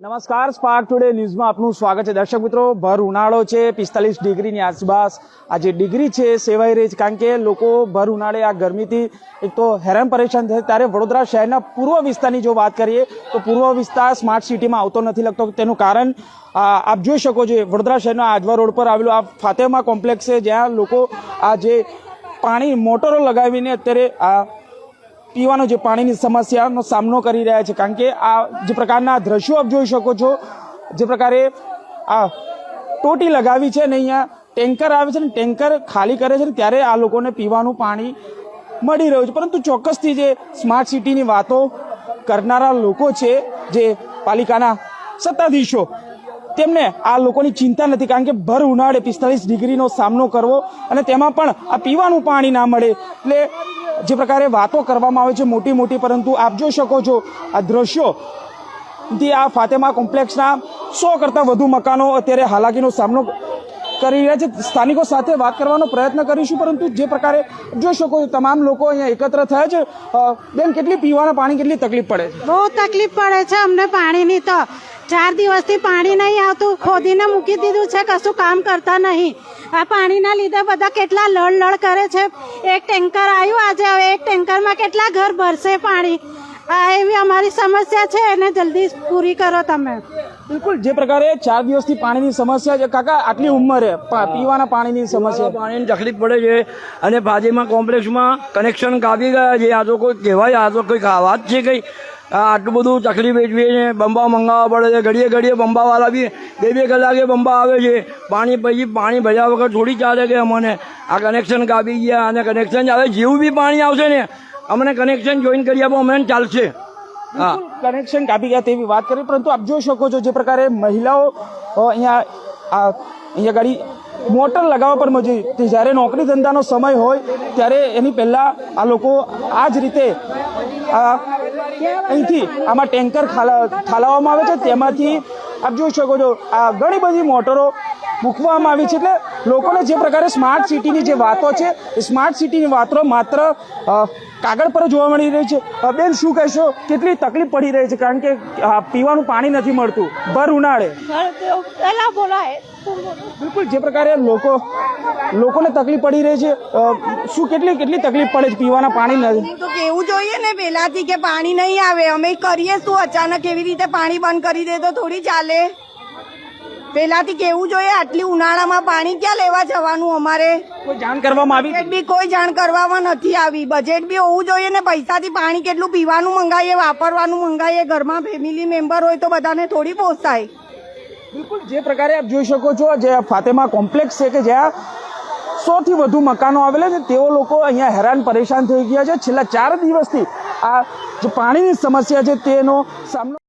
નમસ્કાર spark today ન્યૂઝમાં આપનું સ્વાગત છે. દર્શક મિત્રો, ભર ઉનાળો છે, પિસ્તાલીસ ડિગ્રીની આસપાસ. આ જે ડિગ્રી છે, સેવાઈ રહી છે, કારણ કે લોકો ભર ઉનાળે આ ગરમીથી એક તો હેરાન પરેશાન થાય ત્યારે વડોદરા શહેરના પૂર્વ વિસ્તારની જો વાત કરીએ, તો પૂર્વ વિસ્તાર સ્માર્ટ સિટીમાં આવતો નથી લગતો. તેનું કારણ આપ જોઈ શકો છો, વડોદરા શહેરના આજવા રોડ પર આવેલું આ ફાતેમા કોમ્પ્લેક્સ છે, જ્યાં લોકો આ જે પાણી, મોટરો લગાવીને અત્યારે આ પીવાનું જે પાણીની સમસ્યાનો સામનો કરી રહ્યા છે. કારણ કે આ જે પ્રકારના દ્રશ્યો આપ જોઈ શકો છો, જે પ્રકારે આ ટોટી લગાવી છે ને અહીંયા ટેન્કર આવે છે ને ટેન્કર ખાલી કરે છે ને ત્યારે આ લોકોને પીવાનું પાણી મળી રહ્યું છે. પરંતુ ચોક્કસથી જે સ્માર્ટ સિટીની વાતો કરનારા લોકો છે, જે પાલિકાના સત્તાધીશો તેમને આ લોકોની ચિંતા નથી, કારણ કે ભર ઉનાળે પિસ્તાલીસ ડિગ્રીનો સામનો કરવો અને તેમાં પણ આ પીવાનું પાણી ના મળે. એટલે જે પ્રકારે વાતો કરવામાં આવે છે મોટી મોટી, પરંતુ આપ જોઈ શકો છો આ દ્રશ્યો. થી આ ફાતેમા કોમ્પ્લેક્સના સો કરતાં વધુ મકાનો અત્યારે હાલાકીનો સામનો કરી રહ્યા છે. સ્થાનિકો સાથે વાત કરવાનો પ્રયત્ન કરીશું, પરંતુ જે પ્રકારે જોઈ શકો તમામ લોકો અહીંયા એકત્ર થયા છે. બેન, કેટલી પીવાના પાણી, કેટલી તકલીફ પડે બહુ તકલીફ પડે છે અમને પાણીની તો. ચાર દિવસથી પાણી નહીં આવતું. ખોદીને મૂકી દીધું છે કશું કામ કરતા નહીં. આ પાણીના લીધે બધા કેટલા લડ લડ કરે છે. એક ટેન્કર આવ્યું આજે હવે એક ટેન્કરમાં કેટલા ઘર ભરશે પાણી? આ એવી અમારી સમસ્યા છે એને જલ્દી પૂરી કરો તમે. બિલકુલ જે પ્રકારે ચાર દિવસથી પાણીની સમસ્યા છે. કાકા આટલી ઉંમરે પા- પીવાના પાણીની સમસ્યા. પાણીની તકલીફ પડે છે અને ભાજીમાં કોમ્પ્લેક્સમાં કનેક્શન કાપી ગયા છે. આ તો કોઈ કહેવાય આ તો કોઈ વાત છે કઈ. આટલું બધું તકલીફ વેઠવી છે બંબા મંગાવવા પડે છે, ઘડીએ ઘડીએ બંબાવાળા બી, બે બે કલાકે બંબા આવે છે. પાણી પછી પાણી ભર્યા વગર થોડી ચાલે કે અમને. આ કનેક્શન કાપી ગયા અને કનેક્શન આવે જેવું બી પાણી આવશે ને, અમને કનેક્શન જોઈન કરી આપો, અમને ચાલશે. હા. કનેક્શન કાપી ગયા તેવી વાત કરી, પરંતુ આપ જોઈ શકો છો જે પ્રકારે મહિલાઓ અહીંયા અહીંયા ગાડી મોટર લગાવવા પર મજૂરી તે જ્યારે નોકરી ધંધાનો સમય હોય, ત્યારે એની પહેલાં આ લોકો આ જ રીતે, આ અહીંથી આમાં ટેન્કર ખાલા ઠાલવવામાં આવે છે. તેમાંથી આપ જોઈ શકો છો, આ ઘણી બધી મોટરો મૂકવામાં આવી છે એટલે લોકોને જે પ્રકારે સ્માર્ટ સિટીની જે વાતો છે એ સ્માર્ટ સિટીની વાતો માત્ર કાગળ પર જોવા મળી રહી છે. બેન શું કહેશો? કેટલી તકલીફ પડી રહી છે કારણ કે પીવાનું પાણી નથી મળતું. ભર ઉનાળે. બિલકુલ જે પ્રકારે લોકો લોકોને તકલીફ પડી રહી છે શું કેટલી કેટલી તકલીફ પડે છે પીવાના પાણી નથી તો કેવું જોઈએ ને પેલાથી કે પાણી નહીં આવે? અમે કરીએ શું? અચાનક એવી રીતે પાણી બંધ કરી દે તો થોડી ચાલે. પેલાથી કેવું જોઈએ આટલી ઉનાળામાં પાણી ક્યાં લેવા જવાનું અમારે? કોઈ જાણ કરવામાં આવી? બી કોઈ જાણ કરવામાં નથી આવી. બજેટ બી હોવું જોઈએ ને પૈસાથી પાણી કેટલું પીવાનું મંગાવીએ વાપરવાનું મંગાવીએ ઘરમાં ફેમિલી મેમ્બર હોય તો બધાને થોડી પોસાય. બિલકુલ જે પ્રકારે આપ જોઈ શકો છો જે ફાતેમા કોમ્પ્લેક્સ છે કે જ્યાં સોથી વધુ મકાનો આવેલા છે તેઓ લોકો અહીંયા હેરાન પરેશાન થઈ ગયા છે. છેલ્લા ચાર દિવસથી આ જે પાણીની સમસ્યા છે તેનો સામનો